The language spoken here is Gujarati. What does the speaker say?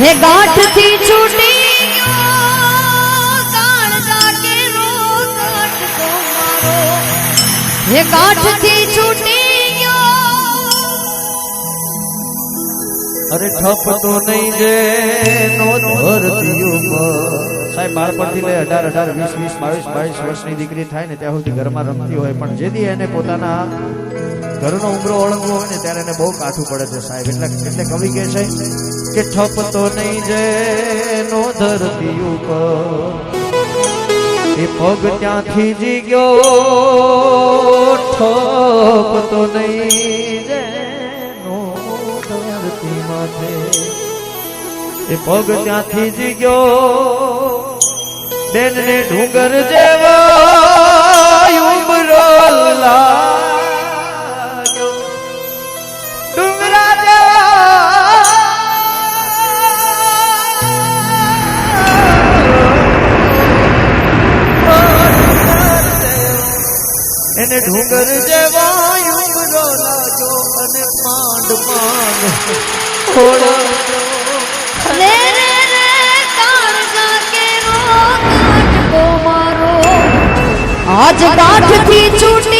હે ગાંઠથી છૂટી હે હે ગાંઠથી છૂટી ગયો અરે ઠપતો નહીં જે, નો ધરતી ઉપર સાહેબ બાળપણથી લઈ અઢાર અઢાર, વીસ વીસ, બાવીસ બાવીસ વર્ષની દીકરી થાય ને ત્યાં સુધી ઘરમાં રમતી હોય. પણ જેથી એને પોતાના ઘરનો ઉમરો ઓળંગવો હોય ને, ત્યારે એને બહુ કાઠું પડે છે સાહેબ. એટલે એટલે કવિ કહે છે કે ઠપતો નહીં જે નો ધરતી ઉપર. એ પગ ત્યાંથી જી ગયો ઠપતો નહીં જેનો ધરતી માથે. એ પગ ત્યાંથી જી ગયો બેન ને ડુંગર જેવા એને ડુંગર જેવા ઉમરો લાગ્યો અને માંડ માંડ. ખોળ્યો રે રે રે કાળજા કેરો કાટકો મારો. આજ ગાંઠથી છૂટી